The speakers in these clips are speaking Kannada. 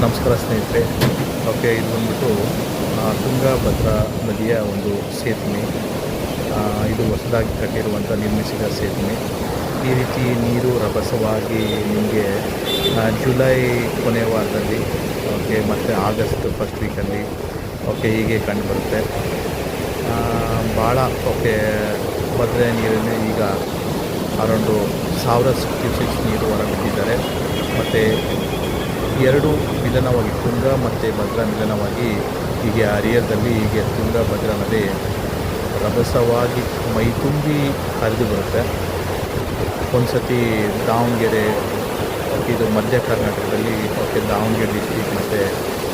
ನಮಸ್ಕಾರ ಸ್ನೇಹಿತರೆ. ಓಕೆ, ಇದು ಬಂದ್ಬಿಟ್ಟು ತುಂಗಭದ್ರಾ ನದಿಯ ಒಂದು ಸೇತುವೆ. ಇದು ಹೊಸದಾಗಿ ಕಟ್ಟಿರುವಂಥ, ನಿರ್ಮಿಸಿದ ಸೇತುವೆ. ಈ ರೀತಿ ನೀರು ರಭಸವಾಗಿ ನಿಮಗೆ ಜುಲೈ ಕೊನೆಯ ವಾರದಲ್ಲಿ, ಓಕೆ, ಮತ್ತು ಆಗಸ್ಟ್ ಫಸ್ಟ್ ವೀಕಲ್ಲಿ ಓಕೆ, ಹೀಗೆ ಕಂಡುಬರುತ್ತೆ ಭಾಳ, ಓಕೆ, ಭದ್ರೆ ನೀರನ್ನೇ ಈಗ ಅರೌಂಡು ಸಾವಿರ ಕ್ಯೂಸೆಕ್ಸ್ ನೀರು ಹೊರಬಿಟ್ಟಿದ್ದಾರೆ. ಮತ್ತು ಎರಡು ಮಿಲನವಾಗಿ ತುಂಗ ಮತ್ತು ಭದ್ರಾ ಮಿಲನವಾಗಿ ಹೀಗೆ ಹರಿಯದಲ್ಲಿ ಹೀಗೆ ತುಂಗ ಭದ್ರಾ ನದಿ ರಭಸವಾಗಿ ಮೈ ತುಂಬಿ ಹರಿದು ಬರುತ್ತೆ. ಒಂದು ಸತಿ ದಾವಣಗೆರೆ, ಇದು ಮಧ್ಯ ಕರ್ನಾಟಕದಲ್ಲಿ ಓಕೆ ದಾವಣಗೆರೆ ಡಿಸ್ಟಿಕ್ ಮತ್ತು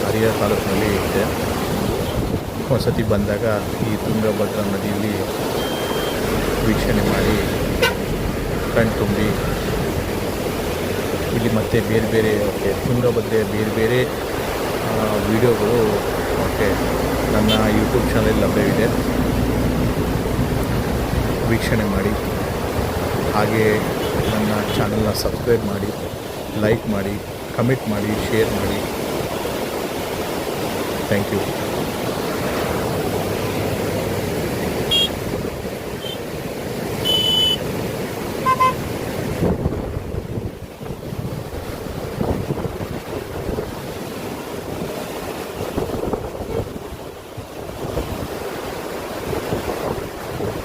ಹರಿಹರ ತಾಲೂಕಿನಲ್ಲಿ ಇದೆ. ಸತಿ ಬಂದಾಗ ಈ ತುಂಗಭದ್ರಾ ನದಿಯಲ್ಲಿ ವೀಕ್ಷಣೆ ಮಾಡಿ ಕಣ್ ತುಂಬಿ ಇಲ್ಲಿ ಮತ್ತೆ ಬೇರೆ ಬೇರೆ, ಓಕೆ ತುಂಗಭದ್ರೆಯ ಬೇರೆ ಬೇರೆ ವಿಡಿಯೋಗಳು, ಓಕೆ, ನನ್ನ ಯೂಟ್ಯೂಬ್ ಚಾನಲ್ ಲಭ್ಯವಿದೆ. ವೀಕ್ಷಣೆ ಮಾಡಿ. ಹಾಗೆ ನನ್ನ ಚಾನಲ್ನ ಸಬ್ಸ್ಕ್ರೈಬ್ ಮಾಡಿ ಲೈಕ್ ಮಾಡಿ ಕಮೆಂಟ್ ಮಾಡಿ ಶೇರ್ ಮಾಡಿ. Thank you